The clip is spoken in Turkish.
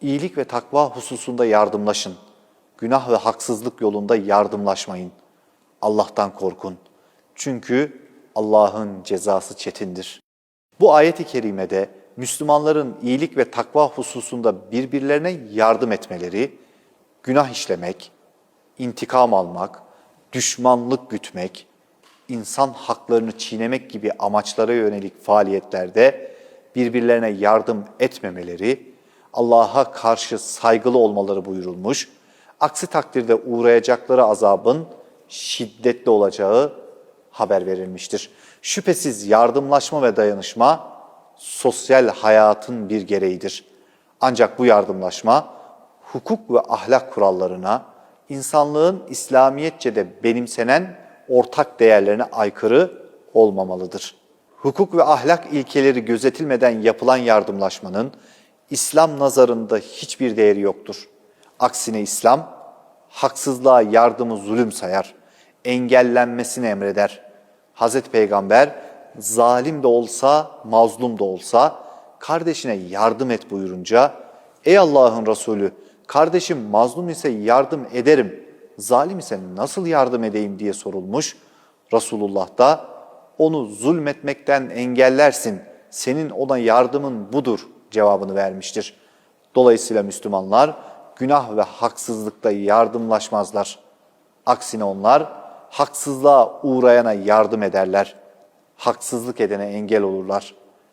İyilik ve takva hususunda yardımlaşın. Günah ve haksızlık yolunda yardımlaşmayın. Allah'tan korkun. Çünkü Allah'ın cezası çetindir. Bu ayeti kerimede Müslümanların iyilik ve takva hususunda birbirlerine yardım etmeleri, günah işlemek, intikam almak, düşmanlık gütmek, insan haklarını çiğnemek gibi amaçlara yönelik faaliyetlerde birbirlerine yardım etmemeleri, Allah'a karşı saygılı olmaları buyurulmuş. Aksi takdirde uğrayacakları azabın şiddetli olacağı haber verilmiştir. Şüphesiz yardımlaşma ve dayanışma sosyal hayatın bir gereğidir. Ancak bu yardımlaşma hukuk ve ahlak kurallarına, insanlığın İslamiyetçe de benimsenen ortak değerlerine aykırı olmamalıdır. Hukuk ve ahlak ilkeleri gözetilmeden yapılan yardımlaşmanın İslam nazarında hiçbir değeri yoktur. Aksine İslam haksızlığa yardımı zulüm sayar, engellenmesini emreder. Hazreti Peygamber zalim de olsa, mazlum da olsa kardeşine yardım et buyurunca ey Allah'ın Resulü kardeşim mazlum ise yardım ederim, zalim ise nasıl yardım edeyim diye sorulmuş. Resulullah da onu zulmetmekten engellersin, senin ona yardımın budur cevabını vermiştir. Dolayısıyla Müslümanlar günah ve haksızlıkta yardımlaşmazlar. Aksine onlar haksızlığa uğrayana yardım ederler. Haksızlık edene engel olurlar.